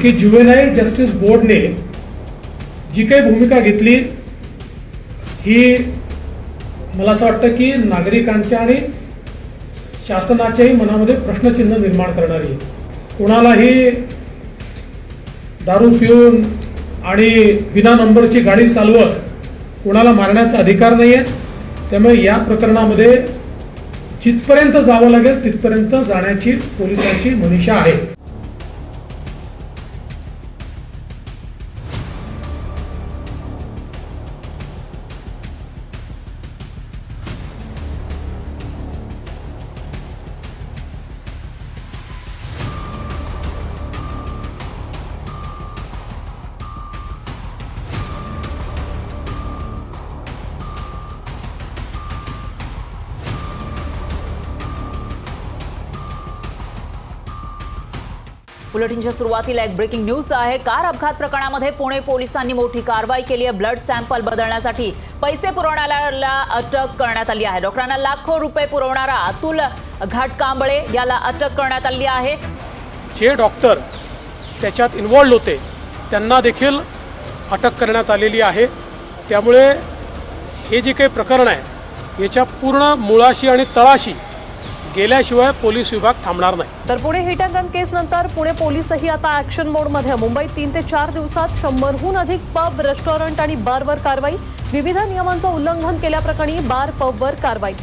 की juvenile justice बोर्डने जी काही भूमिका घेतली ही मला असं वाटतं की नागरिकांच्या आणि शासनाच्याही मनामध्ये प्रश्नचिन्ह निर्माण करणारी. कुणालाही कोणालाही दारू पिऊन आणि विना नंबरची गाडी चालवत कोणाला मारण्याचा अधिकार नाही आहे त्यामुळे या प्रकरणामध्ये जिथपर्यंत जावं लागेल तिथपर्यंत जाण्याची पोलिसांची मनीषा आहे. बुलेटिनच्या सुरुवातीला एक ब्रेकिंग न्यूज आहे. कार अपघात प्रकरणामध्ये पुणे पोलिसांनी मोठी कारवाई केली आहे. ब्लड सॅम्पल बदलण्यासाठी पैसे पुरवणाऱ्याला अटक करण्यात आली आहे. डॉक्टरांना लाखो रुपये पुरवणारा अतुल घाटकांबळे याला अटक करण्यात आली आहे. जे डॉक्टर त्याच्यात इन्वॉल्ड होते त्यांना देखील अटक करण्यात आलेली आहे. त्यामुळे हे जे काही प्रकरण आहे याच्या पूर्ण मुळाशी आणि तळाशी गेल्याशिवाय पोलीस विभाग थांबणार नाही. तर Pune hit and run case नंतर पुणे पोलीसही आता ऍक्शन मोडमध्ये आहे. मुंबईत तीन ते चार दिवसात शंभरहून अधिक पब रेस्टॉरंट आणि बारवर कारवाई. विविध नियमांचं उल्लंघन केल्याप्रकरणी बार पबवर कारवाई.